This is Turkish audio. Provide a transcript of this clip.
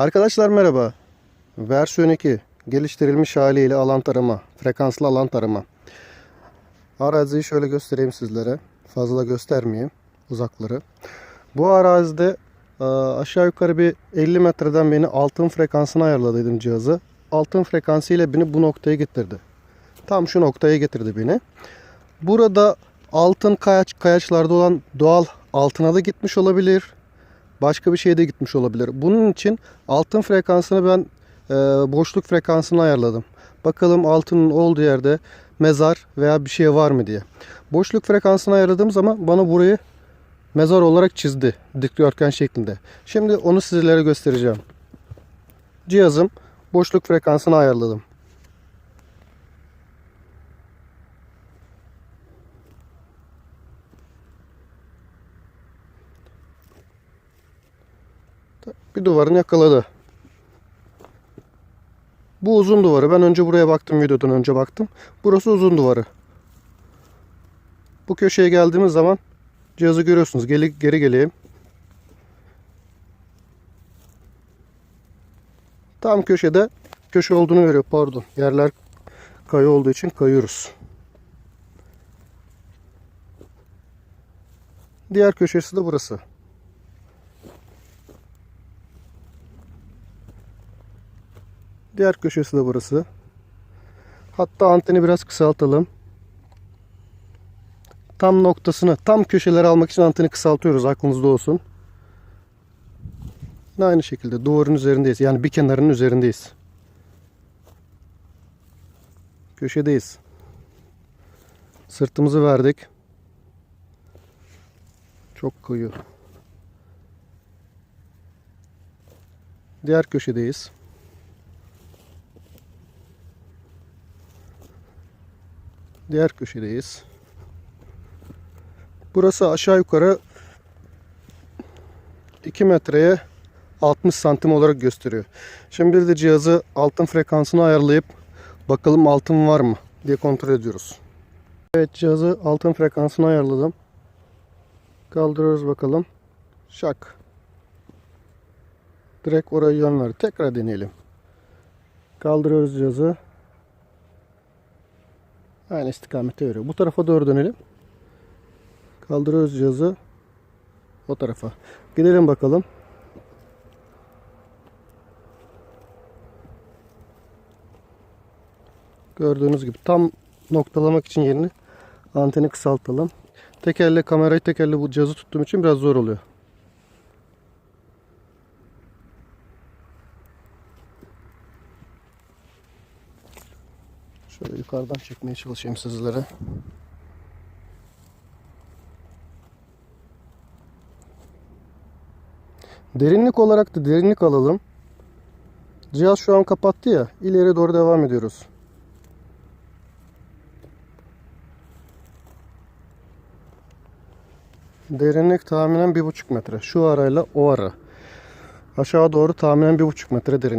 Arkadaşlar merhaba. Versiyon 2 geliştirilmiş haliyle alan tarama, frekanslı alan tarama. Araziyi şöyle göstereyim sizlere. Fazla göstermeyeyim uzakları. Bu arazide e, aşağı yukarı bir 50 metreden beni altın frekansına ayarladıydım cihazı. Altın frekansı ile beni bu noktaya getirdi. Tam şu noktaya getirdi beni. Burada altın kayaç, kayaçlarda olan doğal altına da gitmiş olabilir. Başka bir şeye de gitmiş olabilir. Bunun için altın frekansını ben e, boşluk frekansını ayarladım. Bakalım altının olduğu yerde mezar veya bir şey var mı diye. Boşluk frekansını ayarladığım zaman bana burayı mezar olarak çizdi. Dikdörtgen şeklinde. Şimdi onu sizlere göstereceğim. Cihazım boşluk frekansını ayarladım. Bir duvarını yakaladı. Bu uzun duvarı. Ben önce buraya baktım videodan önce baktım. Burası uzun duvarı. Bu köşeye geldiğimiz zaman cihazı görüyorsunuz. Geri, geri geleyim. Tam köşede köşe olduğunu veriyor. Pardon. Yerler kayı olduğu için kayıyoruz. Diğer köşesi de burası. Diğer köşesi de burası. Hatta anteni biraz kısaltalım. Tam noktasını, tam köşeleri almak için anteni kısaltıyoruz. Aklınızda olsun. Yine aynı şekilde duvarın üzerindeyiz. Yani bir kenarının üzerindeyiz. Köşedeyiz. Sırtımızı verdik. Çok koyu. Diğer köşedeyiz. Diğer köşedeyiz. Burası aşağı yukarı 2 metreye 60 santim olarak gösteriyor. Şimdi bir de cihazı altın frekansını ayarlayıp bakalım altın var mı diye kontrol ediyoruz. Evet cihazı altın frekansını ayarladım. Kaldırıyoruz bakalım. Şak. Direkt oraya yön ver. Tekrar deneyelim. Kaldırıyoruz cihazı. Aynı istikamette veriyor. Bu tarafa doğru dönelim. Kaldırıyoruz cihazı. O tarafa. Gidelim bakalım. Gördüğünüz gibi tam noktalamak için yerini anteni kısaltalım. Tek elle kamerayı tek elle bu cihazı tuttuğum için biraz zor oluyor. Şöyle yukarıdan çekmeye çalışayım sizlere. Derinlik olarak da derinlik alalım. Cihaz şu an kapattı ya. İleri doğru devam ediyoruz. Derinlik tahminen 1,5 metre. Şu arayla o ara. Aşağı doğru tahminen 1,5 metre derin.